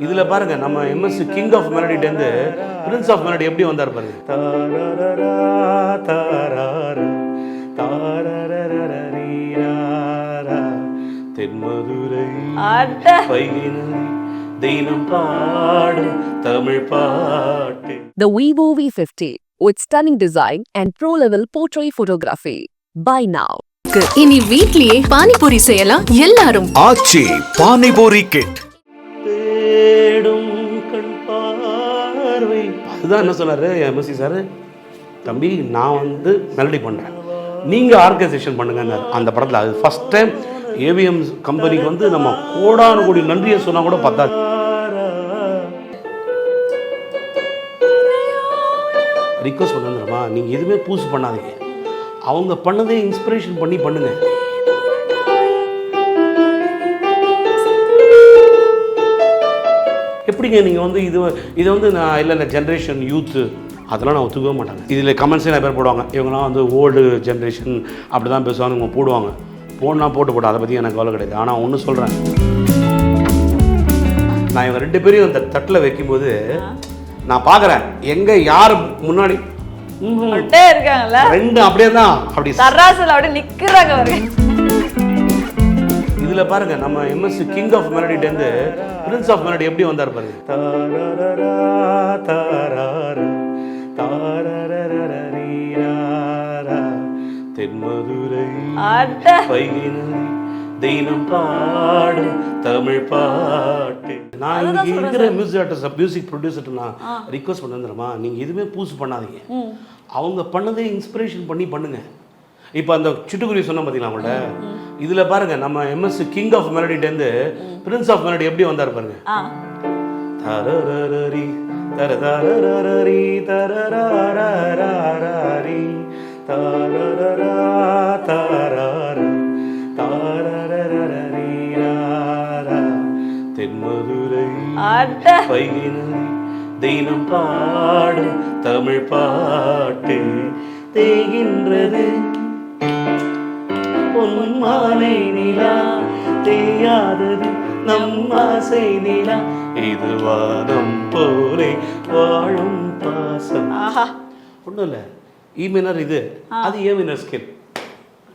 இதில் பாருங்க நம்ம எம்எஸ் கிங் ஆஃப் மெலடிட்டேருந்து பிரின்ஸ் ஆஃப் மெலடி எப்படி வந்தார் பாருங்க தென்மதுரை அட பையினரை தெய்னம் பாடும் தமிழ் பாட்டு The Vivo V50 with stunning design and pro-level portrait photography. Buy now. இனி வீட்லயே பானிபூரி செய்யலாம் எல்லாரும் ஆச்சி பானிபூரி கிட் தேடும் கண் பார்வை. அதுதான் என்ன சொன்னார்? எம்எஸ்சி சார் தம்பி நான் வந்து மெலடி பண்ணுறேன் நீங்கள் ஆர்கனைசேஷன் பண்ணுங்கன்னாரு. அந்த படத்தில் அது ஃபஸ்ட் டைம் ஏவிஎம் கம்பெனிக்கு வந்து நம்ம கோடானு கோடி நன்றியை சொன்னால் கூட பத்தாது. ரிக்வஸ்ட் பண்ணுறமா நீங்கள் எதுவுமே பூஸ் பண்ணாதீங்க. அவங்க பண்ணதே இன்ஸ்பிரேஷன் பண்ணி பண்ணுங்க. எப்படிங்க நீங்கள் வந்து இது இது வந்து நான் இல்லை இல்லை ஜென்ரேஷன் யூத்து அதெல்லாம் நான் ஒத்துக்கவே மாட்டாங்க. இதில் கமெண்ட்ஸே நிறைய பேர் போடுவாங்க. இவங்கலாம் வந்து ஓல்டு ஜென்ரேஷன் அப்படி தான் பேசுவாங்க இவங்க போடுவாங்க. போடனா போட்டு போட்டு அதை பற்றி எனக்கு கவலை கிடையாது. ஆனால் ஒன்று சொல்கிறேன் நான் இவங்க ரெண்டு பேரையும் அந்த தட்டில் வைக்கும்போது நான் பார்க்குறேன் எங்கே யார் முன்னாடி? ரெண்டு அப்படியே தான் அப்படி தராசுல அப்படியே நிக்கிறாங்க பாருங்க. இதில் பாருங்க நம்ம எம்எஸ் கிங் ஆஃப் மெலடிட்டேருந்து பிரின்ஸ் ஆஃப் மெலடி எப்படி வந்தார் பாருங்க. தென்மதுரை அட பையினரை தெய்னம் பாடு தமிழ் பாட்டு நான் இங்க இருக்கிற மியூசிக் ஆர்டிஸ்ட் மியூசிக் ப்ரொடியூசர்ட்டு நான் ரிக்வஸ்ட் பண்ணுறேமா நீங்கள் எதுவுமே பூசு பண்ணாதீங்க அவங்க பண்ணதே இன்ஸ்பிரேஷன் பண்ணி பண்ணுங்க இப்போ அந்த சிட்டுக்குருவி சொன்ன பார்த்தீங்களா அவங்கள்ட்ட இதில் பாருங்க நம்ம எம்எஸ் கிங் ஆஃப் மெலடிட்டேருந்து பிரின்ஸ் ஆஃப் மெலடி எப்படி வந்தார் பாருங்க. தரரரரி, தரதரரரரி, தரரரரரரி, தரரரரா, தராரா, தாரரரரரீராரா, தென்மதுரை பையினரை தெய்னம் பாடும் தமிழ் பாட்டு தேகின்றது பொன்மாலை நிலா தேயாதது நம் ஆசை நிலா. இது வானம் போலே வாழும் பாசம். ஆஹா. ஒன்றும் இல்லை ஈமினர் இது. அது ஏமினர் ஸ்கேல்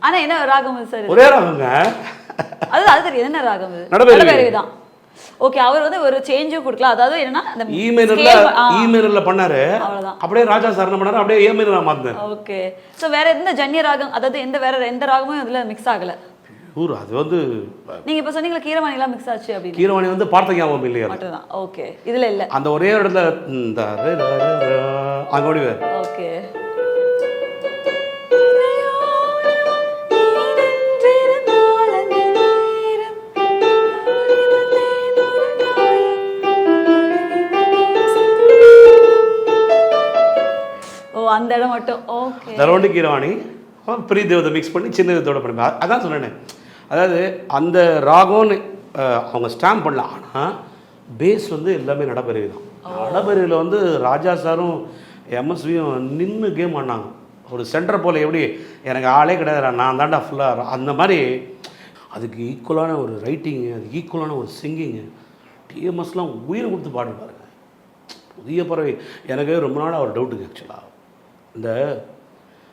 ஆனா என்ன ராகம் சார் ஒரே ராகங்க. அது அது தெரியும் என்ன ராகம். நடபேரவி தான். ஓகே அவர் வந்து ஒரு சேஞ்சும் கொடுக்கலாம் அதாவது என்னன்னா அந்த ஈமினர்ல scale- ஆ, ஈமினர்ல பண்ணாரு. அப்படியே ராஜா சார் என்ன பண்ணாரு? அப்படியே ஏமினரா மாத்தினாரு. ஓகே சோ வேற எந்த ஜன்னிய ராகம் அதாவது எந்த வேற எந்த ராகமும் இதுல மிக்ஸ் ஆகல. ஊர் அது வந்து நீங்க இப்ப சொன்னீங்களா கீரவாணி எல்லாம் மிக்ஸ் ஆச்சு அப்படின்னு. கீரவாணி வந்து பார்த்த ஞாபகம் இல்லையா ஓகே இதுல இல்ல. அந்த ஒரே இடத்துல இந்த அங்க ஓடி அந்த இடம் மட்டும். ஓகே தரவண்டி கீரவாணி பெரிய தேவதை மிக்ஸ் பண்ணி சின்ன தேவத்தோட பண்ணி அதான் சொன்னேனே. அதாவது அந்த ராகம்னு அவங்க ஸ்டாம்ப் பண்ணலாம் ஆனால் பேஸ் வந்து எல்லாமே நடப்பெருவி தான். நடப்பெருவியில் வந்து ராஜா சாரும் எம்எஸ்வியும் நின்று கேம் ஆடினாங்க. ஒரு சென்டர் போல் எப்படி எனக்கு ஆளே கிடையாதுடா நான் தாண்டா ஃபுல்லாக அந்த மாதிரி அதுக்கு ஈக்குவலான ஒரு ரைட்டிங்கு அதுக்கு ஈக்குவலான ஒரு சிங்கிங்கு டிஎம்எஸ்லாம் உயிர் கொடுத்து பாடுவாருங்க புதிய பறவை. எனக்கு ரொம்ப நாள் ஒரு டவுட்டுங்க ஆக்சுவலாக இந்த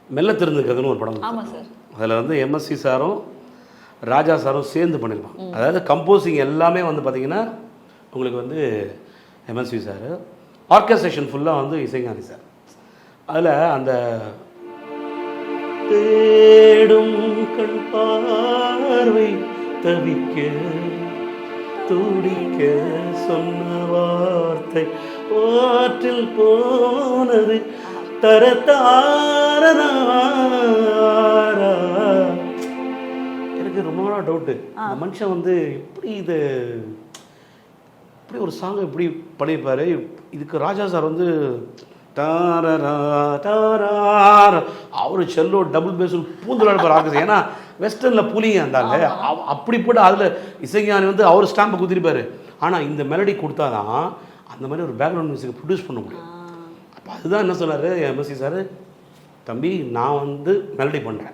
மெல்ல தெரிஞ்சுக்கிறதுன்னு ஒரு படம் சார். அதில் வந்து எம்எஸ்சி சாரும் ராஜா சாரும் சேர்ந்து பண்ணியிருப்பாங்க அதாவது கம்போசிங் எல்லாமே வந்து பார்த்தீங்கன்னா உங்களுக்கு வந்து எம்எஸ்வி சார் ஆர்கஸ்ட்ரேஷன் ஃபுல்லாக வந்து இசைஞானி சார். அதில் அந்த தேடும் கண் பார்வை தவிக்க துடிக்க சொன்ன வார்த்தை ஆற்றில் போனது தரத்தாரா எனக்கு ரொம்ப நாளாக டவுட்டு மனுஷன் வந்து எப்படி இது இப்படி ஒரு சாங் இப்படி பண்ணியிருப்பாரு இதுக்கு ராஜா சார் வந்து டாரரா, டாராரா. அவரு செல்லோ டபுள் பேஸ் பூந்துலாடு ஆகுது ஏன்னா வெஸ்டர்னில் புலிங்க இருந்தாங்க. அப்படி போட்டு அதில் இசைஞானி வந்து அவர் ஸ்டாம்பை குத்திருப்பாரு. ஆனால் இந்த மெலடி கொடுத்தாதான் அந்த மாதிரி ஒரு பேக்ரவுண்ட் மியூசிக்கை ப்ரொடியூஸ் பண்ண முடியும். அப்போ அதுதான் என்ன சொன்னார் எம்எஸ்சி சார் தம்பி நான் வந்து மெலடி பண்ணுறேன்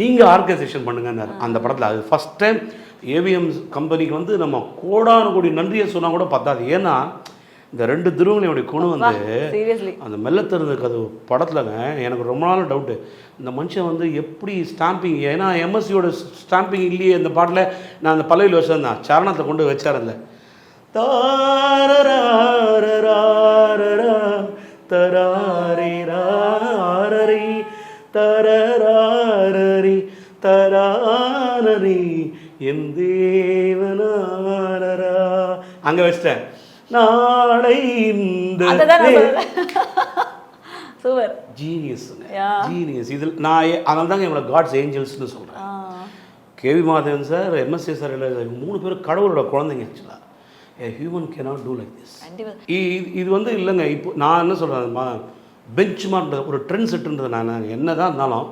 நீங்கள் ஆர்கனைசேஷன் பண்ணுங்கன்னாரு. அந்த படத்தில் அது ஃபஸ்ட் டைம் ஏவிஎம் கம்பெனிக்கு வந்து நம்ம கோடான கோடி நன்றியை சொன்னால் கூட பத்தாது. ஏன்னா இந்த ரெண்டு திருவங்களையுடைய குணு வந்து அந்த மெல்ல திறந்த கதவு படத்துலங்க எனக்கு ரொம்ப நாள் டவுட்டு இந்த மனுஷன் வந்து எப்படி ஸ்டாம்பிங் ஏன்னா எம்எஸ்சியோட ஸ்டாம்பிங் இல்லையே இந்த பாட்டில். நான் அந்த பல்லவியில் வச்சிருந்தேன். சரணத்தை கொண்டு வச்சாரல்ல தாரராரராரரா, தராரிராரரி, தரராரரி, தராரரி, என் தேவனாரரா. அங்க வச்சிட்டேன். நாளை இந்த சூப்பர். ஜீனியஸ்ங்க. ஜீனியஸ் இதில் நான் அதனால தாங்க இவங்களை காட்ஸ் ஏஞ்சல்ஸ்னு சொல்கிறேன் KV Madhavan sir MSC sir இல்லை மூணு பேரும் கடவுளோட குழந்தைங்க ஆக்சுவலாக a human cannot do like this இது வந்து இல்லைங்க. இப்போ நான் என்ன சொல்கிறேன் பெஞ்ச் மார்க் ஒரு ட்ரெண்ட் செட்டுன்றது நான். என்ன தான் இருந்தாலும்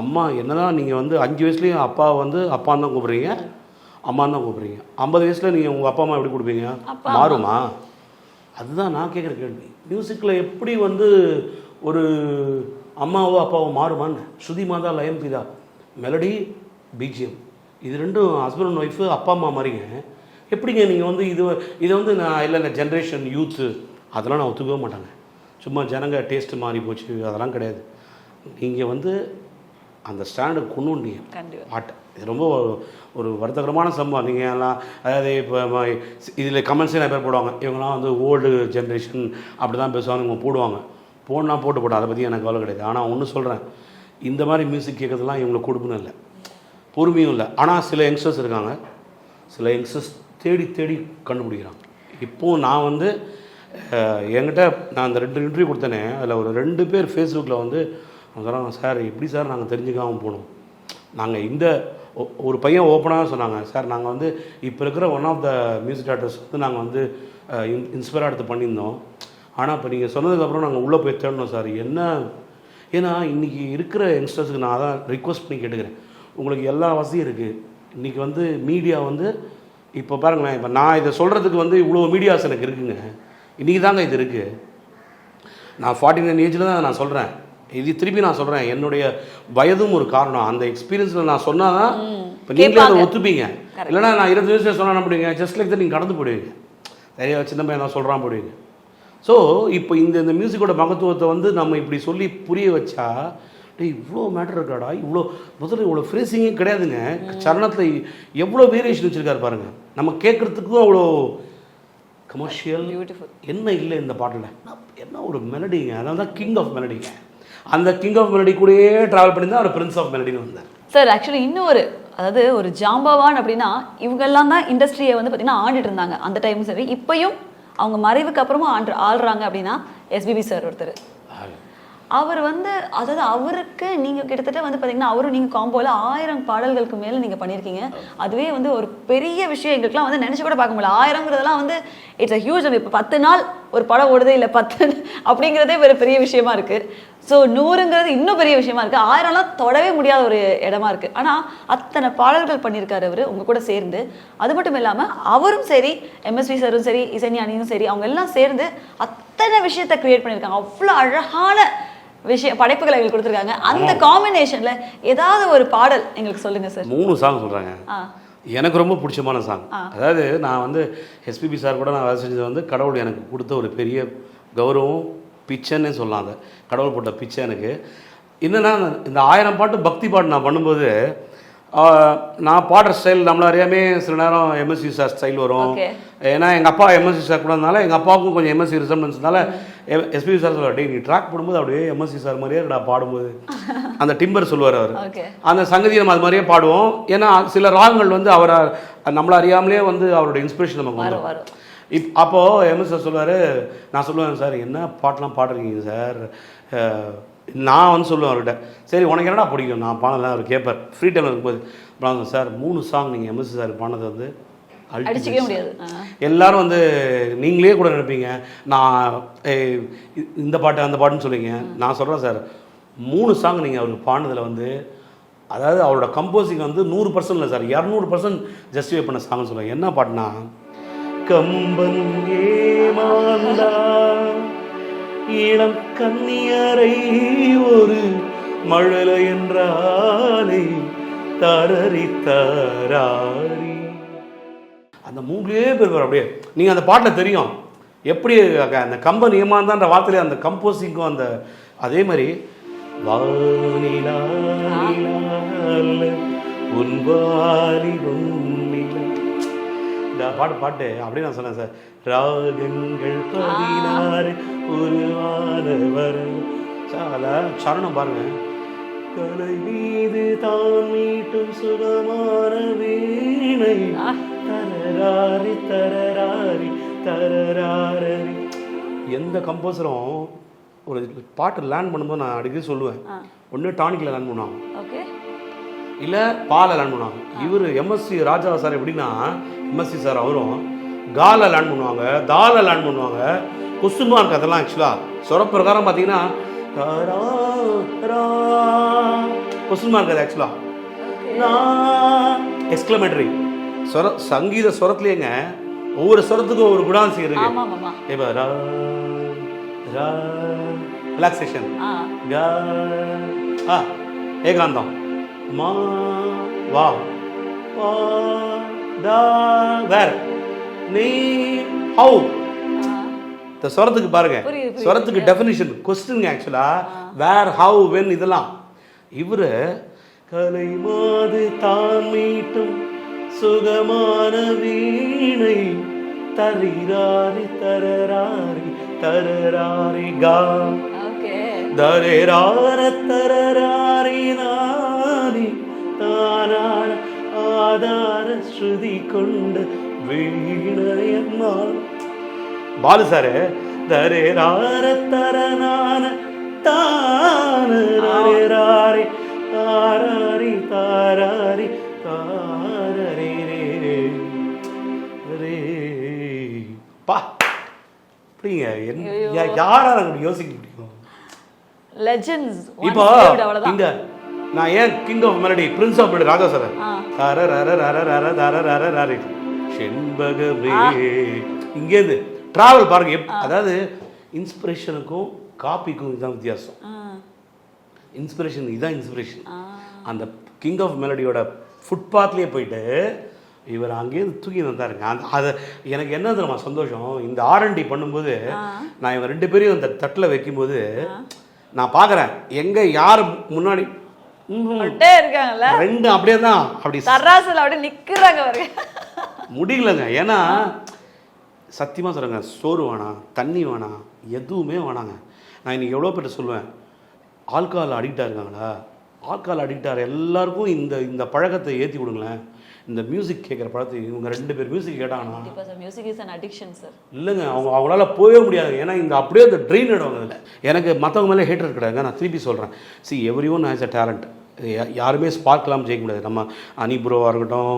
அம்மா என்னதான் நீங்கள் வந்து அஞ்சு வயசுலேயும் அப்பா வந்து அப்பான்னு தான் கூப்பிட்றீங்க. அம்மான்னு தான் கூப்பிட்றீங்க. ஐம்பது வயசில் நீங்கள் உங்கள் அப்பா அம்மா எப்படி கொடுப்பீங்க? மாறுமா? அதுதான் நான் கேட்குற கேள்வி. மியூசிக்கில் எப்படி வந்து ஒரு அம்மாவோ அப்பாவோ மாறுமான்னு? ஸ்ருதி மாதா லயம் பிதா. மெலடி பிஜிஎம் இது ரெண்டும் ஹஸ்பண்ட் அண்ட் ஒய்ஃபு அப்பா அம்மா மாதிரிங்க எப்படிங்க நீங்கள் வந்து இது இதை வந்து நான் இல்லை இல்லை ஜென்ரேஷன் யூத்து அதெல்லாம் நான் ஒத்துக்கவே மாட்டாங்க. சும்மா ஜனங்க டேஸ்ட்டு மாறி போச்சு அதெல்லாம் கிடையாது. நீங்கள் வந்து அந்த ஸ்டாண்டை கொண்டு வந்தீங்க. பாட்டு இது ரொம்ப ஒரு- வருத்தகரமான சம்பவம். நீங்கள் எல்லாம் அதாவது இப்போ இதில் கமெண்ட்ஸே நிறைய பேர் போடுவாங்க. இவங்கெல்லாம் வந்து ஓல்டு ஜென்ரேஷன் அப்படி தான் பேசுவாங்க இவங்க போடுவாங்க. போடனா போட்டு போட்டு அதை பற்றி எனக்கு கவலை கிடையாது. ஆனால் ஒன்று சொல்கிறேன் இந்த மாதிரி மியூசிக் கேட்கறதுலாம் இவங்களுக்கு கொடுக்கணும் இல்லை. பொறுமையும் இல்லை. ஆனால் சில யங்ஸ்டர்ஸ் இருக்காங்க. சில யங்ஸ்டர்ஸ் தேடி தேடி கண்டுபிடிக்கிறான். இப்போது நான் வந்து என்கிட்ட நான் அந்த ரெண்டு இன்டர்வியூ கொடுத்தேனே அதில் ஒரு ரெண்டு பேர் ஃபேஸ்புக்கில் வந்து சொல்கிறாங்க சார் எப்படி சார் நாங்கள் தெரிஞ்சுக்காமல் போகணும் நாங்கள் இந்த ஒ- ஒரு பையன் ஓப்பனாக சொன்னாங்க. சார் நாங்கள் வந்து இப்போ இருக்கிற one of the music directors வந்து நாங்கள் வந்து இன் இன்ஸ்பயராக எடுத்து பண்ணியிருந்தோம். ஆனால் இப்போ நீங்கள் சொன்னதுக்கப்புறம் நாங்கள் உள்ளே போய் தேடணும் சார். என்ன ஏன்னா இன்றைக்கி இருக்கிற யங்ஸ்டர்ஸுக்கு நான் அதான் ரிக்வஸ்ட் பண்ணி கேட்டுக்கிறேன். உங்களுக்கு எல்லா வசதியும் இருக்குது இன்றைக்கி வந்து மீடியா வந்து இப்போ பாருங்களேன் இப்போ நான் இதை சொல்கிறதுக்கு வந்து இவ்வளோ மீடியாஸ் எனக்கு இருக்குங்க. இன்றைக்கி தாங்க இது இருக்குது நான் ஃபார்ட்டி நைன் ஏஜில் தான் நான் சொல்கிறேன் இது திருப்பி நான் சொல்கிறேன் என்னுடைய வயதும் ஒரு காரணம். அந்த எக்ஸ்பீரியன்ஸில் நான் சொன்னால் தான் இப்போ நீங்களே அதை. ஒத்துப்பீங்க. இல்லைன்னா நான் இருபது வயசுல சொன்னா என்ன பண்ணுவீங்க? ஜஸ்ட் லைக் தான் நீங்கள் கடந்து போடுவீங்க நிறைய சின்ன பையன் தான் சொல்கிறான் போடுவீங்க. ஸோ இப்போ இந்த இந்த மியூசிக்கோட மகத்துவத்தை வந்து நம்ம இப்படி சொல்லி புரிய வச்சா டேய் இவ்வளோ மேட்டர் இருக்காடா இவ்வளோ முதல்ல இவ்வளோ ஃப்ரேசிங்கே கிடையாதுங்க. சரணத்தில் எவ்வளோ வேரியேஷன் வச்சுருக்காரு பாருங்க. நம்ம கேட்குறதுக்கும் அவ்வளோ கமர்ஷியல். என்ன இல்லை இந்த பாட்டில். என்ன ஒரு மெலடிங்க அதனால தான் கிங் ஆஃப் மெலடிங்க அந்த கிங் ஆஃப் மெலடி கூடயே ட்ராவல் பண்ணி தான் அவர் பிரின்ஸ் ஆஃப் மெலடின்னு வந்தார். சார் ஆக்சுவலி இன்னொரு அதாவது ஒரு ஜாம்பவான் அப்படின்னா இவங்கெல்லாம் தான் இண்டஸ்ட்ரியை வந்து பார்த்தீங்கன்னா ஆடிட்டு இருந்தாங்க. அந்த டைமும் சரி. இப்பயும் அவங்க மறைவுக்கு அப்புறமும் ஆண்டு ஆள்றாங்க அப்படின்னா எஸ்பிபி சார் ஒருத்தர். அவர் வந்து அதாவது அவருக்கு நீங்க கிட்டத்தட்ட வந்து பாத்தீங்கன்னா அவரும் நீங்க காம்போல ஆயிரம் பாடல்களுக்கு மேல நீங்க பண்ணியிருக்கீங்க அதுவே வந்து ஒரு பெரிய விஷயம் எங்களுக்குலாம் வந்து நினைச்சு கூட பார்க்க முடியல. ஆயிரங்கிறதெல்லாம் வந்து இட்ஸ் அ ஹியூஜ் இப்போ பத்து நாள் ஒரு படம் ஓடுது இல்லை பத்து அப்படிங்கிறதே ஒரு பெரிய விஷயமா இருக்கு. ஸோ நூறுங்கிறது இன்னும் பெரிய விஷயமா இருக்கு. ஆயிரம்லாம் தொடவே முடியாத ஒரு இடமா இருக்கு. ஆனால் அத்தனை பாடல்கள் பண்ணியிருக்காரு அவர் உங்க கூட சேர்ந்து. அது மட்டும் இல்லாமல் அவரும் சரி எம்எஸ்வி சரும் சரி இசைஞானியும் சரி அவங்க எல்லாம் சேர்ந்து அத்தனை விஷயத்த கிரியேட் பண்ணியிருக்காங்க. அவ்வளோ அழகான விஷய படைப்புகளை எங்களுக்கு கொடுத்துருக்காங்க. அந்த காம்பினேஷன்ல ஏதாவது ஒரு பாடல் எங்களுக்கு சொல்லுங்க சார் மூணு சாங் சொல்கிறாங்க ஆ. எனக்கு ரொம்ப பிடிச்சமான சாங் அதாவது நான் வந்து எஸ்பிபி சார் கூட நான் வேலை செஞ்சது வந்து கடவுள் எனக்கு கொடுத்த ஒரு பெரிய கௌரவம் பிச்சைன்னே சொல்லலாம் அதை. கடவுள் போட்ட பிச்சை எனக்கு. என்னன்னா இந்த ஆயிரம் பாட்டு பக்தி பாட்டு நான் பண்ணும்போது நான் பாடுற ஸ்டைல் நம்மள அறியாமே சில நேரம் எம்எஸ்சி சார் ஸ்டைல் வரும். ஏன்னா எங்கள் அப்பா எம்எஸ்சி சார் கூட இருந்தால எங்கள் அப்பாவுக்கும் கொஞ்சம் எம்எஸ்சி ரிசம்பன்ஸ்னால எஸ்பிபி சார் சொல்லுவார் டேய் நீ ட்ராக் போடும்போது அப்படியே எம்எஸ்சி சார் மாதிரியே நான் பாடும்போது. அந்த டிம்பர் சொல்லுவார் அவர். அந்த சங்கதியை நம்ம அது மாதிரியே பாடுவோம். ஏன்னா சில ராகங்கள் வந்து அவரை நம்மள அறியாமலே வந்து அவரோட இன்ஸ்பிரேஷன் நமக்கு வரும் இப் அப்போது எம்எஸ் சார் சொல்லுவார் நான் சொல்லுவேன் சார் என்ன பாட்டெலாம் பாடுறீங்க சார் நான் வந்து சொல்லுவேன் அவர்கிட்ட. சரி உனக்கு என்னடா பிடிக்கும்? நான் பாடலாம் அவர் கேட்பார் ஃப்ரீ டைமில் இருக்கும்போது. அப்புறம் சார் மூணு சாங் நீங்கள் எம்எஸ் சார் பாடினது வந்து அடிச்சுக்கவே. முடியாது. எல்லாரும் வந்து நீங்களே கூட நினைப்பீங்க. நான் இந்த பாட்டு அந்த பாட்டுன்னு சொல்லுவீங்க. நான் சொல்கிறேன் சார் மூணு சாங் நீங்கள் அவருக்கு பாடினதில் வந்து அதாவது அவரோட கம்போசிங் வந்து நூறு பர்சன்ட் இல்லை சார் இரநூறு பர்சன்ட் ஜஸ்டிஃபை பண்ண சாங்னு சொல்லுவேன் என்ன பாட்டுனா கம்பன் ஏமாந்தா இளம் கன்னியரை ஒரு மழலை என்றாலே தராரி அந்த மூங்கிலே பேர் அப்படியே. நீங்கள் அந்த பாட்டில் தெரியும். எப்படி அந்த கம்ப நியமாந்தான்ற வார்த்தையில அந்த கம்போசிங்கும் அந்த அதே மாதிரி இந்த பாட்டு பாட்டு அப்படி நான் சொன்னேன் சார். ராகங்கள் பதினாறு உருவானவர் சரணம் பாருங்க. கலை மீது தான் மீட்டும் சுகமான வீணை. தரராரி தரராரி தரராரி. எந்த கம்போசரும் ஒரு பாட்டு லேர்ன் பண்ணும்போது நான் அடிக்கடி சொல்லுவேன். ஒன்று டானிக்கில் லேர்ன் பண்ணுவாங்க. ஓகே. இல்லை பாலை லேர்ன் பண்ணுவாங்க. இவர் எம்எஸ்சி ராஜா சார் எப்படின்னா எம்எஸ்சி சார் அவரும் கால லேர்ன் பண்ணுவாங்க தால லேர்ன் பண்ணுவாங்க. கொஸ்டின் மார்க் அதெல்லாம் ஆக்சுவலாக சொர பிரகாரம் பார்த்தீங்கன்னா கொஸ்டின் மார்க் அது ஆக்சுவலாக எக்ஸ்க்ளமேட்டரி சொர சங்கீத ஸ்வரத்துலேங்க ஒவ்வொரு ஸ்வரத்துக்கும் ஒரு குணாம்சம் இருக்கு. இப்போ ரா ரா ரிலாக்ஸேஷன் கா ஆ ஏகாந்தம். மா வா வா தா வேர். நீ ஹவு. இந்த ஸ்வரத்துக்கு பாருங்க. ஸ்வரத்துக்கு டெஃபினிஷன் கொஸ்டின் ஆக்சுவலா வேர் ஹவு வென் இதெல்லாம். இவரு கலை மாது தான் மீட்டும். சுகமான வீணை தரிராரி தரராரி தரராரி கா தரேரார தரராரி நாரி தானான ஆதார ஸ்ருதி கொண்டு வீணையம்மா பாலு சாரு தரேரார தரனான தான தாராரி தாராரி தாரரே பா அப்படிங்க என்ன யாரால யோசிக்க முடியும் லெஜெண்ட்ஸ் இப்போ இந்த நான் ஏன் king of melody prince of melody Raja sir. தர ரர ரர ரர தர ரர ரர செண்பகமே இங்கேருந்து டிராவல் பாருங்க அதாவது இன்ஸ்பிரேஷனுக்கும் காப்பிக்கும் இதுதான் வித்தியாசம். இன்ஸ்பிரேஷன் இதுதான் இன்ஸ்பிரேஷன். அந்த கிங் ஆஃப் மெலடியோட ஃபுட்பாத்லேயே போயிட்டு இவர் அங்கேயிருந்து தூக்கி வந்தாருங்க அந்த அதை எனக்கு என்ன தெரியுமா சந்தோஷம்? இந்த ஆர்என்டி பண்ணும்போது நான் இவங்க ரெண்டு பேரையும் அந்த தட்டில் வைக்கும்போது நான் பார்க்குறேன் எங்கே யார் முன்னாடி? இருக்காங்கல்ல? ரெண்டு அப்படியே தான் அப்படி தராசுல அப்படியே நிக்கிறாங்க பாருங்க. முடியலங்க. ஏன்னா சத்தியமாக சொல்கிறேங்க சோறு வேணாம் தண்ணி வேணாம் எதுவுமே வேணாங்க. நான் இன்னைக்கு எவ்வளோ பேர்ட்ட சொல்லுவேன் ஆல்கஹால் அடிக்டாக இருக்காங்களா? ஆல்கஹால் அடிக்டாக எல்லாருக்கும் இந்த இந்த பழக்கத்தை ஏற்றி விடுங்களேன் இந்த மியூசிக் கேட்குற பழத்தை இவங்க ரெண்டு பேர் மியூசிக் கேட்டாங்கன்னா music is an addiction sir இல்லைங்க அவங்க அவங்களால போகவே முடியாது. ஏன்னா இந்த அப்படியே அந்த ட்ரெயின் ஆடுவாங்க அதில் எனக்கு மற்றவங்க மேலே ஹேட்டர் கிடையாதுங்க. நான் திருப்பி சொல்கிறேன் see every one has a talent யாருமே ஸ்பார்க் இல்லாமல் ஜெயிக்க முடியாது. நம்ம அனி ப்ரோவாக இருக்கட்டும்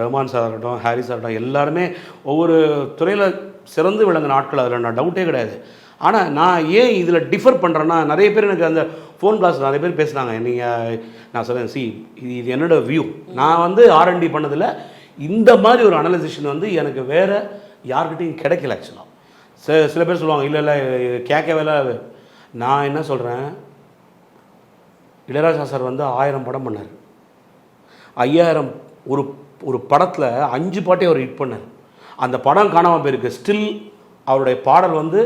ரஹ்மான் சார் இருக்கட்டும் ஹாரிஸ் சார் இருக்கட்டும் எல்லாருமே ஒவ்வொரு துறையில் சிறந்து விளங்கின ஆட்கள். அதில் நான் டவுட்டே கிடையாது. ஆனால் நான் ஏன் இதில் டிஃபர் பண்ணுறேன்னா நிறைய பேர் எனக்கு அந்த ஃபோன் கிளாஸ் நிறைய பேர் பேசுனாங்க நீங்கள் நான் சொல்கிறேன் சி இது இது என்னோட வியூ நான் வந்து ஆர்என்டி பண்ணதில் இந்த மாதிரி ஒரு அனலைசேஷன் வந்து எனக்கு வேறு யார்கிட்டையும் கிடைக்கல ஆக்சுவலாக சில சில பேர் சொல்லுவாங்க இல்லை இல்லை கேட்கவே இல்லை. நான் என்ன சொல்கிறேன் இளையராஜா சார் வந்து ஆயிரம் படம் பண்ணார். ஐயாயிரம் ஒரு ஒரு படத்தில் அஞ்சு பாட்டே அவர் ஹிட் பண்ணார். அந்த படம் காணாமல் போயிருக்கு. ஸ்டில் அவருடைய பாடல் வந்து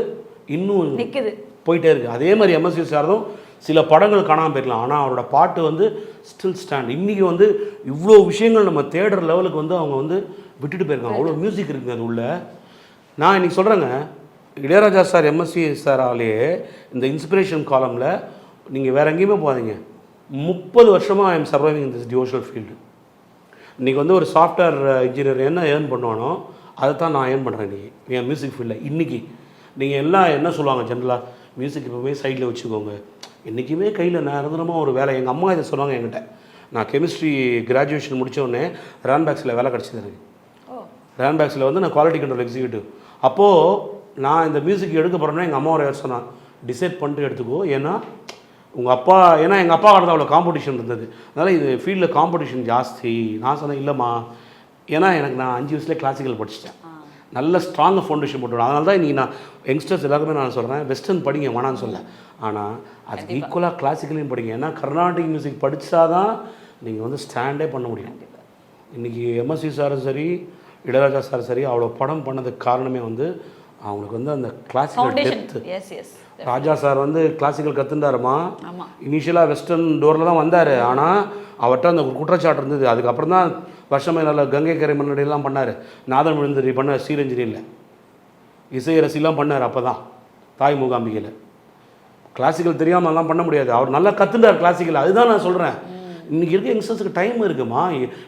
இன்னும் நிக்குது. போயிட்டே இருக்கு. அதே மாதிரி எம்எஸ்வி சாரதும் சில படங்கள் காணாமல் போயிருக்கலாம் ஆனால் அவரோட பாட்டு வந்து ஸ்டில் ஸ்டாண்ட் இன்றைக்கி வந்து இவ்வளோ விஷயங்கள் நம்ம தேடுற லெவலுக்கு வந்து அவங்க வந்து விட்டுட்டு போயிருக்காங்க. அவ்வளோ மியூசிக் இருக்குங்க அது உள்ள. நான் இன்னைக்கு சொல்கிறேங்க இளையராஜா சார் எம்எஸ்வி சாராலேயே இந்த இன்ஸ்பிரேஷன் காலமில் நீங்கள் வேற எங்கேயுமே போகாதீங்க. முப்பது வருஷமாக I am surviving in this devotional field இன்றைக்கி வந்து ஒரு சாஃப்ட்வேர் இன்ஜினியர் என்ன ஏர்ன் பண்ணுவானோ அதை தான் நான் ஏர்ன் பண்ணுறேன் இன்றைக்கி என் மியூசிக் ஃபீல்டில் இன்றைக்கி நீங்கள் எல்லாம் என்ன சொல்லுவாங்க ஜென்ரலாக மியூசிக் எப்பவுமே சைடில் வச்சுக்கோங்க. என்றைக்குமே கையில் நிரந்தரமாக ஒரு வேலை. எங்கள் அம்மா இதை சொன்னாங்க என்கிட்ட. நான் கெமிஸ்ட்ரி கிராஜுவேஷன் உடனே ரேன்பேக்ஸில் வேலை கிடச்சிது எனக்கு. வந்து நான் குவாலிட்டி கண்ட்ரோல் எக்ஸிக்யூட்டிவ் அப்போது நான் இந்த மியூசிக் எடுக்க போகிறேன்னா எங்கள் அம்மா ஒரு யார் சொன்னான் டிசைட் பண்ணிட்டு எடுத்துக்கோ. ஏன்னா உங்கள் அப்பா ஏன்னா எங்கள் அப்பா கடந்த அவ்வளோ காம்படிஷன் இருந்தது. அதனால் இது ஃபீல்டில் காம்படிஷன் ஜாஸ்தி. நான் சொன்னேன் இல்லைம்மா. ஏன்னா எனக்கு நான் அஞ்சு வயசுல கிளாசிக்கல் படிச்சிட்டேன். நல்ல ஸ்ட்ராங் ஃபவுண்டேஷன் போட்டுவிடும் அதனால தான் இன்றைக்கி நான் யங்ஸ்டர்ஸ் எல்லாருமே நான் சொல்கிறேன் வெஸ்டர்ன் படிங்க வேணான்னு சொல்ல. ஆனால் அது ஈக்குவலாக கிளாசிக்கலையும் படிங்க. ஏன்னா கர்நாடிக் மியூசிக் படித்தா தான் நீங்கள் வந்து ஸ்டாண்டே பண்ண முடியும். இன்றைக்கி எம்எஸ்சி சாரும் சரி இளையராஜா சார் சரி அவ்வளோ படம் பண்ணதுக்கு காரணமே வந்து அவங்களுக்கு வந்து அந்த கிளாசிக்கல் எஸ் ராஜா சார் வந்து கிளாசிக்கல் கற்றுண்டாருமா. இனிஷியலாக வெஸ்டர்ன் டோரில் தான் வந்தார். ஆனால் அவர்கிட்ட அந்த குற்றச்சாட்டு இருந்தது. அதுக்கப்புறம் தான் வருஷமே நல்ல கங்கை கரை மன்னடியெல்லாம் பண்ணார். நாதன் விழுந்தடி பண்ணார் ஸ்ரீரஞ்சனியில். இசையரசிலாம் பண்ணார் அப்போ தான் தாய் மூகாம்பிகையில். கிளாசிக்கல் தெரியாமல் எல்லாம் பண்ண முடியாது. அவர் நல்லா கற்றுட்டார் கிளாசிக்கல் அதுதான் நான் சொல்கிறேன் இன்றைக்கி இருக்க யங்ஸ்டர்ஸுக்கு டைம் இருக்குமா?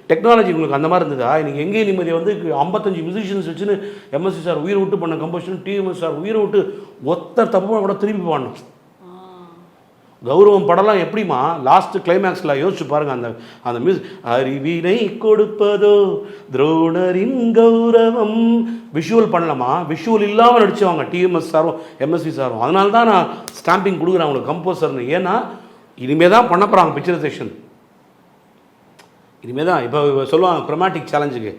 டெக்னாலஜி உங்களுக்கு அந்த மாதிரி இருந்ததா? இன்றைக்கி எங்கேயும் நிம்மதி வந்து ஐம்பத்தஞ்சு மியூசிஷியன்ஸ் வச்சுன்னு எம்எஸ்சி சார் உயிரை விட்டு பண்ண கம்போஷன் டிஎம்எஸ் சார் உயிரை விட்டு ஒத்தர் தப்பு கூட திருப்பி பாடணும் கௌரவம் படம்லாம் எப்படிமா லாஸ்ட் கிளைமேக்ஸில் யோசிச்சு பாருங்க அந்த அந்த மியூஸ் அறிவினை கொடுப்பதோ துரோணரின் கௌரவம். விஷுவல் பண்ணலாமா விஷுவல் இல்லாமல் நடிச்சவங்க டிஎம்எஸ் சாரும் எம்எஸ்வி சாரும் அதனால தான் நான் ஸ்டாம்பிங் கொடுக்குறேன் அவங்களுக்கு கம்போசர்னு ஏன்னா இனிமே தான் பண்ண போகிறாங்க பிக்சரைசேஷன் இனிமே தான் இப்போ சொல்லுவாங்க குரோமேட்டிக் சேலஞ்சுக்கு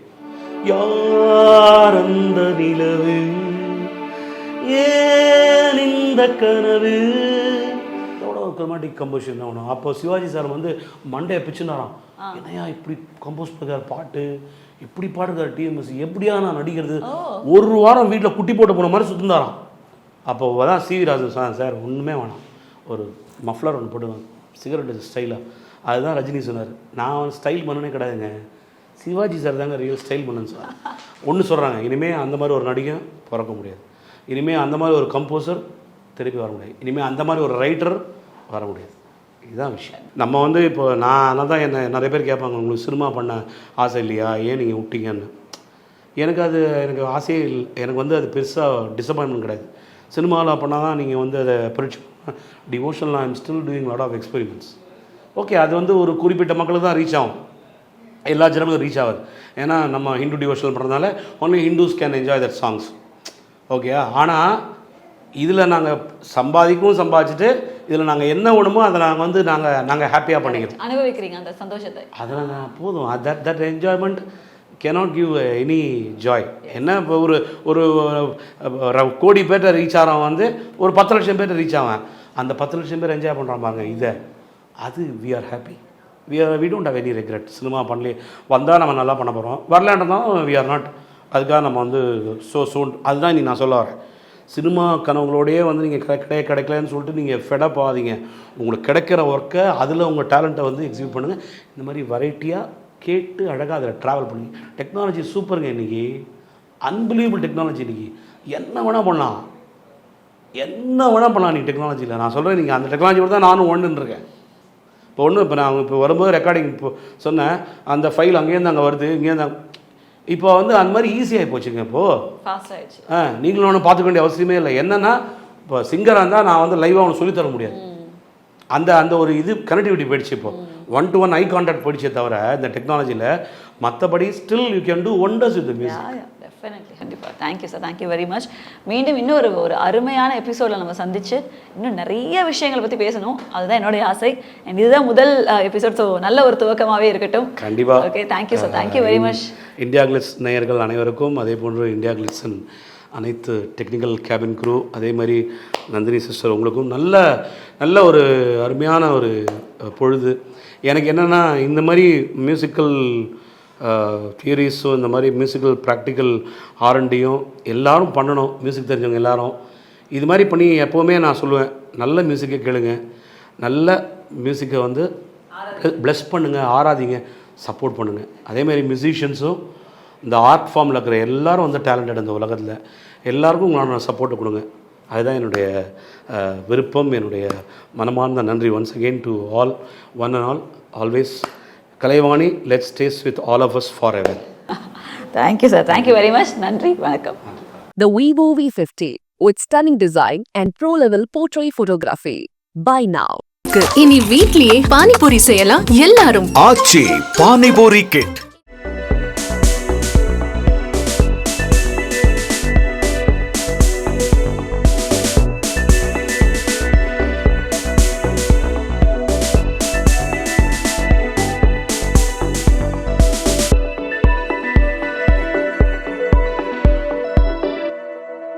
யார் அந்த நிலவு? ஏன் இந்த கனவு? குரோமேட்டிக் கம்போசிஷன் ஆகணும் அப்போ சிவாஜி சார் வந்து மண்டையை பிச்சுனாராம். என்னையா இப்படி கம்போஸ் பண்ணுறாரு பாட்டு? இப்படி பாடுறாரு டிஎம்எஸ் எப்படியா நான் நடிக்கிறது? ஒரு வாரம் வீட்டில் குட்டி போட்டு போன மாதிரி சுற்றுந்தாராம் அப்போ தான் சிவி ராஜன் சார் சார் ஒன்றுமே வேணாம். ஒரு மஃப்ளர் ஒன்று போட்டுவேன் சிகரெட் ஸ்டைலாக அதுதான் ரஜினி சொன்னார். நான் ஸ்டைல் பண்ணனே கிடையாதுங்க. சிவாஜி சார் தாங்க ரியல் ஸ்டைல் பண்ணுன்னு சார் ஒன்று சொல்கிறாங்க இனிமேல் அந்த மாதிரி ஒரு நடிகன் பிறக்க முடியாது. இனிமேல் அந்த மாதிரி ஒரு கம்போசர் திருப்பி வர முடியாது. இனிமேல் அந்த மாதிரி ஒரு ரைட்டர் வர முடியாது. இதுதான் விஷயம். நம்ம வந்து இப்போ நான் ஆனால் தான் என்ன நிறைய பேர் கேட்பாங்க உங்களுக்கு சினிமா பண்ண ஆசை இல்லையா? ஏன் நீங்கள் விட்டீங்கன்னு? எனக்கு அது எனக்கு ஆசையே இல்லை. எனக்கு வந்து அது பெருசாக டிசப்பாயின்மெண்ட் கிடையாது. சினிமாவில் பண்ணால் தான் நீங்கள் வந்து அதை பரீட்சை டிவோஷனில் I'm still doing lot of experiments okay அது வந்து ஒரு குறிப்பிட்ட மக்களுக்கு தான் ரீச் ஆகும். எல்லா ஜனங்களும் ரீச் ஆகாது. ஏன்னா நம்ம ஹிந்து டிவோஷனல் பண்ணுறதுனால only Hindus can enjoy that songs okay ஆனால் இதில் நாங்கள் சம்பாதிக்கவும் சம்பாதிச்சுட்டு இதில் நாங்கள் என்ன வேணுமோ அதை நாங்கள் வந்து நாங்கள் நாங்கள் ஹாப்பியாக பண்ணிக்கிறோம். அனுபவிக்கிறீங்க அந்த சந்தோஷத்தை. அதெல்லாம் நான் போதும். That that enjoyment cannot give any joy என்ன இப்போ ஒரு ஒரு கோடி பேர்ட்ட ரீச் ஆகிறவன் வந்து ஒரு பத்து லட்சம் பேர்ட்ட ரீச் ஆவான். அந்த பத்து லட்சம் பேர் என்ஜாய் பண்ணுறான் பாருங்க இதை. அது we are happy we are we don't have any regret cinema பண்ணலையே வந்தால் நம்ம நல்லா பண்ண போகிறோம் வரலான்றதாலும் வி ஆர் நாட் அதுக்காக நம்ம வந்து ஸோ சோன் அதுதான் நீ நான் சொல்ல வரேன். சினிமா கனவுகளோடையே வந்து நீங்கள் கிடைக்கலையே கிடைக்கலன்னு சொல்லிட்டு நீங்கள் ஃபெடப் ஆகாதீங்க. உங்களுக்கு கிடைக்கிற ஒர்க்கை அதில் உங்கள் டேலண்ட்டை வந்து எக்ஸிபிட் பண்ணுங்கள் இந்த மாதிரி வெரைட்டியாக கேட்டு அழகாக அதில் ட்ராவல் பண்ணி டெக்னாலஜி சூப்பருங்க இன்றைக்கி அன்பிலீவபிள் டெக்னாலஜி இன்றைக்கி என்ன வேணால் பண்ணலாம். என்ன வேணால் பண்ணலாம் நீங்கள் டெக்னாலஜியில் நான் சொல்கிறேன் நீங்கள் அந்த டெக்னாலஜியோட தான் நானும் ஒன்றுன்றிருக்கேன் இப்போ ஒன்று இப்போ நான் இப்போ வரும்போது ரெக்கார்டிங் இப்போ சொன்னேன் அந்த ஃபைல் அங்கேருந்து அங்கே வருது இங்கேருந்து இப்போ வந்து அந்த மாதிரி ஈஸியாகி போச்சுங்க இப்போது ஆ நீங்களும் ஒன்றும் பார்த்துக்க வேண்டிய அவசியமே இல்லை. என்னென்னா இப்போ சிங்கராக இருந்தால் நான் வந்து லைவாக அவனுக்கு சொல்லித் தர முடியாது. அந்த அந்த ஒரு இது கனெக்டிவிட்டி போயிடுச்சு இப்போ. One to one eye contact போயிடுச்சே தவிர இந்த டெக்னாலஜியில் மற்றபடி still you can do wonders with music definitely கண்டிப்பாக thank you sir thank you very much மீண்டும் இன்னொரு ஒரு அருமையான எபிசோடில் நம்ம சந்திச்சு இன்னும் நிறைய விஷயங்களை பற்றி பேசணும். அதுதான் என்னுடைய ஆசை. And இதுதான் முதல் எபிசோட் ஸோ நல்ல ஒரு துவக்கமாகவே இருக்கட்டும். கண்டிப்பாக okay thank you sir thank you very much India glitz நேயர்கள் அனைவருக்கும் அதே போன்று இந்தியா கிளிட்ஸின் அனைத்து டெக்னிக்கல் கேபின் குரூ அதே மாதிரி நந்தினி சிஸ்டர் உங்களுக்கும் நல்ல நல்ல ஒரு அருமையான ஒரு பொழுது. எனக்கு என்னென்னா இந்த மாதிரி மியூசிக்கல் தியரிஸும் இந்த மாதிரி மியூசிக்கல் ப்ராக்டிக்கல் ஆர்என்டியும் எல்லாரும் பண்ணணும். மியூசிக் தெரிஞ்சவங்க எல்லாரும். இது மாதிரி பண்ணி எப்போவுமே நான் சொல்லுவேன். நல்ல மியூசிக்கை கேளுங்க. நல்ல மியூசிக்கை வந்து ப்ளஸ் பண்ணுங்கள் ஆராதிங்க சப்போர்ட் பண்ணுங்கள் அதேமாதிரி மியூசிஷியன்ஸும் இந்த ஆர்ட் ஃபார்மில் இருக்கிற எல்லாரும் வந்து டேலண்டட் இந்த உலகத்தில். எல்லாருக்கும் நான் சப்போர்ட்டை கொடுங்க. அதுதான் என்னுடைய விருப்பம். என்னுடைய மனமார்ந்த நன்றி once again to all one and all always Kalaivani let's days with all of us for ever thank you sir thank you very much நன்றி வணக்கம். The Vivo V50 with stunning design and pro-level portrait photography. Buy now. இனி வீட்லயே பானிபூரி செய்யலாம் எல்லாரும். ஆச்சி panipuri kit